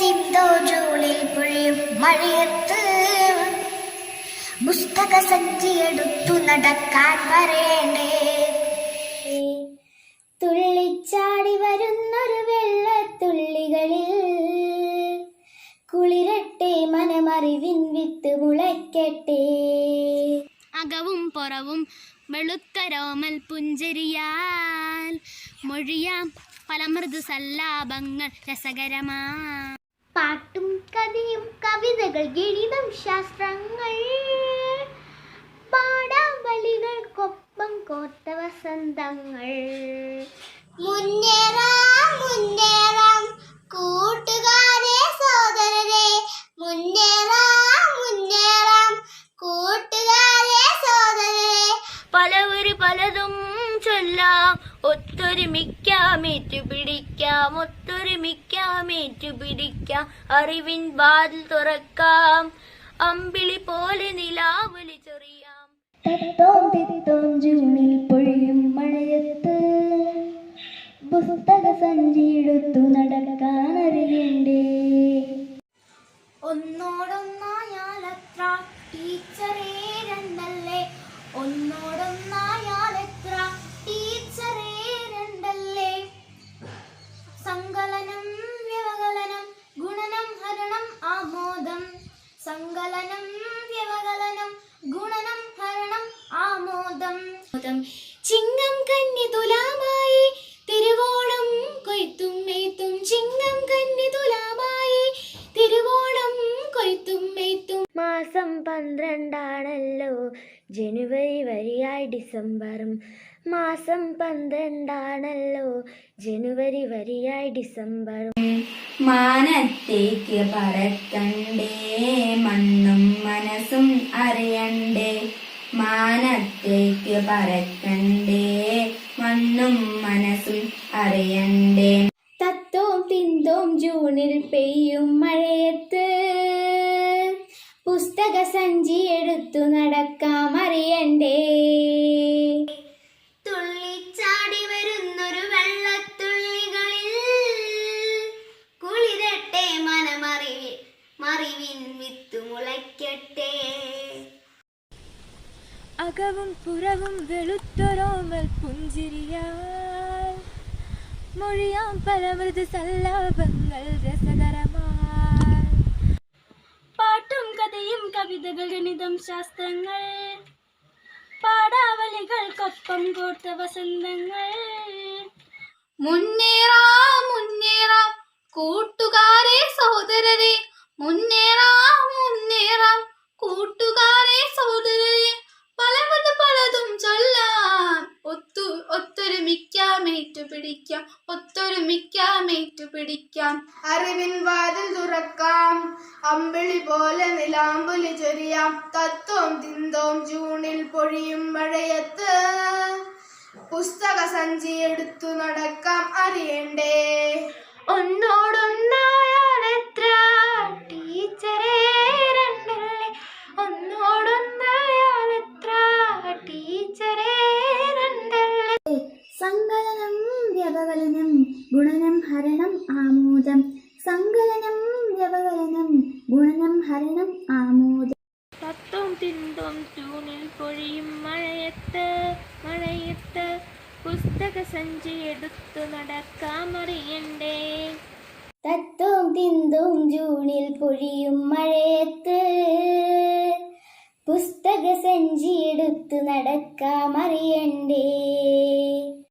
തിന്തോ ജൂണിൽ പൊഴിയും മഴയത്ത്. പുസ്തക സഞ്ചിയെടുത്തു നടക്കാൻ വരേണ്ടേ തുള്ളിച്ചാടി വരുന്നൊരു വെള്ളത്തുള്ളികളിൽ കുളിരട്ടെ മനമറിവിൻ വിത്ത് മുളയ്ക്കട്ടെ. അകവും പുറവും വെളുത്ത രോമൽ പുഞ്ചരിയാൽ. മൊഴിയാം പല മൃദു സല്ലാപങ്ങൾ രസകരമാ. പാട്ടും കഥയും കവിതകൾ ഗണിതം ശാസ്ത്രങ്ങൾ. പാടാവലികൾക്കൊപ്പം കോർത്ത വസന്തങ്ങൾ മുന്നേറാ മുന്നേറാം. ചൊല്ലാം ഒത്തൊരുമിക്കാം ഏറ്റുപിടിക്കാം ഒത്തൊരുമിക്കാം ഏറ്റുപിടിക്കാം. അറിവിൻ വാതിൽ തുറക്കാം അമ്പിളി പോലെ നിലാവലി ചൊറിയാം. തത്തോം തിത്തോം ജൂണിൽ പൊഴിയും മഴയത്ത് പുസ്തക സഞ്ചിയെടുത്തു നടക്കാൻ അറിയണ്ടേ ഒന്നോടൊന്നായാലത്ര ടീച്ചറേ രണ്ടല്ലേ ഒന്നോടൊന്നായാലെത്ര ടീച്ചറേ രണ്ടല്ലേ? വ്യവകലനം ഗുണനം ഹരണം ആമോദം. വ്യവകലനം ഗുണനം ഹരണം ആമോദം. ചിങ്ങം കന്നി തിരുവോണം ചിങ്ങം കന്നി തിരുവോണം മാസം ജനുവരി വരിയായി ഡിസംബറും. മാസം പന്ത്രണ്ടാണല്ലോ. ജനുവരി വരിയായി ഡിസംബർ. മാനത്തേക്ക് പറക്കണ്ടേ മണ്ണും മനസ്സും അറിയണ്ടേ. മാനത്തേക്ക് പറക്കണ്ടേ മണ്ണും മനസ്സും അറിയണ്ടേ. തത്തോം തിന്തോം ജൂണിൽ പെയ്യും മഴയത്ത്. പുസ്തക സഞ്ചി എടുത്തു നടക്കാം അകവും പുറവും വെളുത്തൊരോമൽ പുഞ്ചിരിയാൽ മൊഴിയാം പല മൃദു സല്ലാപങ്ങൾ രസകരമായി പാട്ടും കഥയും കവിതകൾ ഗണിതം ശാസ്ത്രങ്ങൾ പാടാവലികൾക്കൊപ്പം കോർത്ത വസന്തങ്ങൾ മുന്നേറാം മുന്നേറാം കൂട്ടുകാരെ ഏറ്റുപിടിക്കാം ഒത്തൊരുമിക്കാം ഏറ്റുപിടിക്കാം അറിവിൻ വാതിൽ തുറക്കാം. അമ്പിളി പോലെ നിലാമ്പുലി ചൊരിയാം. തത്വം തിന്തോം ജൂണിൽ പൊഴിയും മഴയത്ത്. പുസ്തക സഞ്ചി എടുത്തു നടക്കാം. അറിയണ്ടേ? ഒന്നോടൊന്നായാലെത്ര ഗുണനം ഹരണം ആമോദം. സങ്കലനം വ്യവകലനം ഗുണനം ഹരണം ആമോദം. തത്വം തിന്തം ജൂണിൽ പൊഴിയും മഴയത്ത് മഴയത്ത് പുസ്തക സഞ്ചി എടുത്തു നടക്കാമറിയണ്ടേ തത്വം തിന്തും ജൂണിൽ പൊഴിയും മഴയത്ത് പുസ്തക സഞ്ചി എടുത്തു നടക്കാമറിയണ്ടേ